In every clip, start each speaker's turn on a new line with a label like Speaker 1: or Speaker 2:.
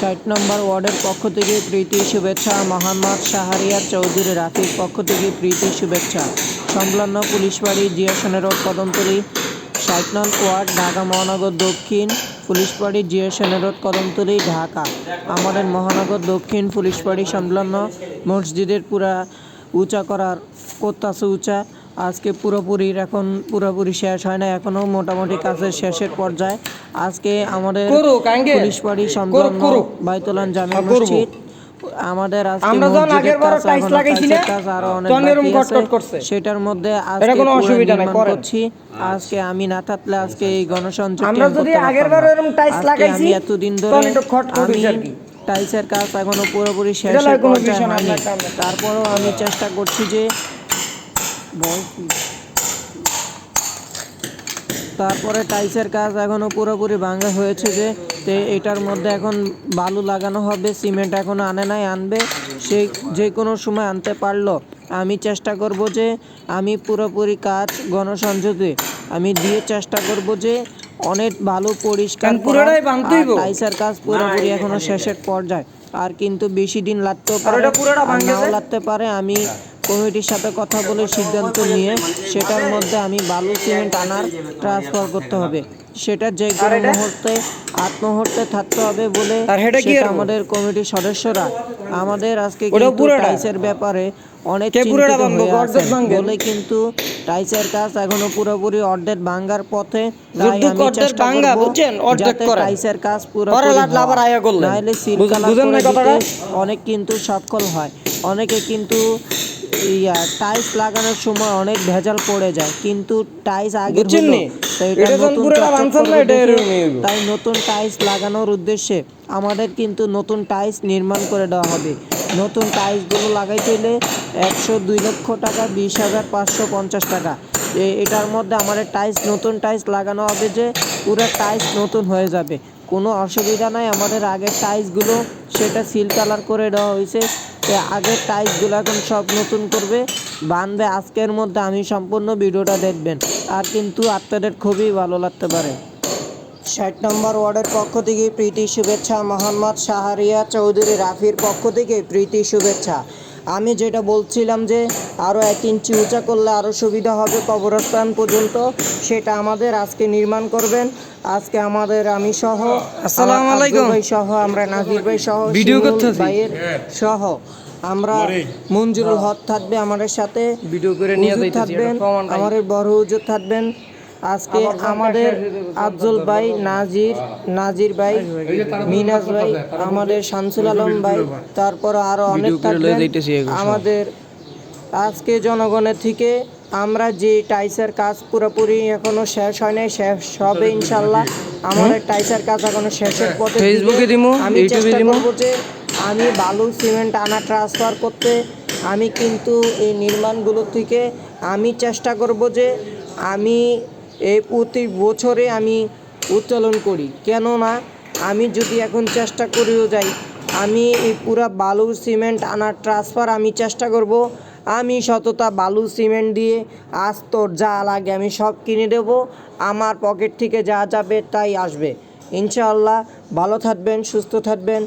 Speaker 1: ষাট নম্বর ওয়ার্ডের পক্ষ থেকে প্রীতি শুভেচ্ছা, মোহাম্মদ শাহরিয়ার চৌধুরী রাফির পক্ষ থেকে প্রীতি শুভেচ্ছা। সংলগ্ন পুলিশ বাড়ি জিয়াসন রোড কদমতলী ষাট নং ওয়ার্ড, ঢাকা মহানগর দক্ষিণ পুলিশ বাড়ি জিয়াসন রোড কদমতলী ঢাকা। আমাদের মহানগর দক্ষিণ পুলিশ বাড়ি সংলগ্ন মসজিদের পুরা উঁচা করার করতাছে উঁচা আজকে পুরোপুরি এখন পুরোপুরি শেষ হয় না এখনও মোটামুটি কাজের শেষের পর্যায়ে আজকে আমাদের পুলিশ বাড়ি সংলগ্ন। বাইতুলান জামে
Speaker 2: হ্যাঁ,
Speaker 1: মসজিদ আমাদের
Speaker 2: আমরা যখন আগের বার
Speaker 1: কাজ,
Speaker 2: লাগাইছি না,
Speaker 1: কাজ আরও অনেক
Speaker 2: তখন এরকম কটকট করছে।
Speaker 1: সেটার মধ্যে আজকে
Speaker 2: কোনো অসুবিধা নাই, করেন।
Speaker 1: আজকে আমি না থাকলে আজকে এই গণসংযোগ
Speaker 2: আমরা যদি আগের বার এরকম টাইলস লাগাইছি,
Speaker 1: আমি এতদিন ধরে
Speaker 2: তখন একটু খটখট
Speaker 1: আমি
Speaker 2: আর কি।
Speaker 1: টাইলসের কাজ এখনও পুরোপুরি হয়নি তারপরেও আমি চেষ্টা করছি যে? তারপরে টাইলসের কাজ এখনও পুরোপুরি ভাঙা হয়েছে যে তে এটার মধ্যে এখন বালু লাগানো হবে সিমেন্ট এখনও আনে নাই আনবে সে যে কোনো সময় আনতে পারল। আমি চেষ্টা করব যে আমি পুরোপুরি কাজ গণসংযোগে আমি দিয়ে চেষ্টা করব যে অনেক ভালো পরিষ্কার
Speaker 2: পুরোটাই
Speaker 1: টাইলসের কাজ পুরোপুরি এখনও শেষের পর্যায়ে। আর কিন্তু বেশি দিন লাগতেও পারে? নাও লাগতে পারে আমি কমিটির সাথে কথা বলে সিদ্ধান্ত নিয়ে সেটার মধ্যে আমি বালু সিমেন্ট আনার ট্রান্সফার করতে হবে সেটা যে কোনো মুহূর্তে আট মুহূর্তে থাকতে হবে বলে? আমাদের কমিটির সদস্যরা আমাদের আজকে টাইসের ব্যাপারে অনেক? বলে কিন্তু টাইসের কাজ এখনও পুরোপুরি অর্ধেক ভাঙার পথে। টাইসের কাজ
Speaker 2: পরে
Speaker 1: পুরোপুরি। নাহলে অনেক কিন্তু সফল হয় অনেকে কিন্তু ইয়া টাইলস লাগানোর সময় অনেক ভেজাল পড়ে যায় কিন্তু টাইলস আগে? এটা নতুন। তাই নতুন টাইলস লাগানোর উদ্দেশ্যে আমাদের কিন্তু নতুন টাইলস নির্মাণ করে দেওয়া হবে নতুন টাইলসগুলো লাগাইতে হলে একশো দুই লক্ষ টাকা বিশ হাজার পাঁচশো পঞ্চাশ টাকা এটার মধ্যে আমাদের টাইলস নতুন টাইলস লাগানো হবে যে পুরো টাইলস নতুন হয়ে যাবে কোনো অসুবিধা নাই আমাদের আগের টাইলসগুলো সেটা সিল কালার করে দেওয়া হয়েছে আগের টাইলসগুলো এখন সব নতুন করবে। বানবে আজকের মধ্যে, আমি সম্পূর্ণ ভিডিওটা দেখবেন। আর কিন্তু আপনাদের খুবই ভালো লাগতে পারে। ষাট নম্বর ওয়ার্ডের পক্ষ থেকে প্রীতি শুভেচ্ছা, মোহাম্মদ শাহরিয়া চৌধুরী রাফির পক্ষ থেকে প্রীতি শুভেচ্ছা। আমি যেটা বলছিলাম যে আরও এক ইঞ্চি উঁচা করলে আরও সুবিধা হবে কবরস্থান পর্যন্ত সেটা আমাদের আজকে নির্মাণ করবেন। আজকে আমাদের আমি সহ
Speaker 2: আসসালামু আলাইকুম।
Speaker 1: ভাই সহ আমরা নাজির ভাই সহ
Speaker 2: ভিডিও
Speaker 1: ভাইয়ের সহ আমরা মঞ্জুরুল হক থাকবে আমাদের সাথে।
Speaker 2: ভিডিও করে নিয়ে
Speaker 1: থাকবেন আমাদের বড় হুজুর থাকবেন। আজকে আমাদের আফজল ভাই নাজির নাজির ভাই মিনাজ ভাই আমাদের শামসুল আলম ভাই তারপর আরও অনেক। আমাদের আজকে জনগণের থেকে আমরা যে টাইসের কাজ পুরোপুরি এখনও শেষ হয় নাই শেষ হবে ইনশাল্লাহ। আমাদের টাইসের কাজ এখনও শেষের পথে
Speaker 2: ফেসবুকে দিমু,
Speaker 1: আমি চেষ্টা
Speaker 2: দিমু।
Speaker 1: যে আমি বালু সিমেন্ট আনা ট্রান্সফার করতে। আমি কিন্তু এই নির্মাণগুলো থেকে আমি চেষ্টা করব যে আমি এই প্রতি বছরে আমি উত্তোলন করি। কেননা আমি যদি এখন চেষ্টা করেও যাই, আমি এই পুরা বালু, সিমেন্ট আনার ট্রান্সফার আমি চেষ্টা করব। আমি সততা বালু, সিমেন্ট দিয়ে আজ আস্তর যা লাগে আমি সব কিনে দেব। আমার পকেট থেকে যা যাবে তাই আসবে। ইনশাআল্লাহ, ভালো থাকবেন, সুস্থ থাকবেন।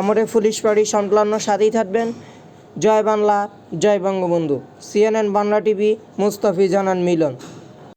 Speaker 1: আমাদের পুলিশ বাড়ি সংলগ্ন সাথেই থাকবেন। জয় বাংলা, জয় বঙ্গবন্ধু। সিএনএন বাংলা টিভি মুস্তাফিজানান মিলন।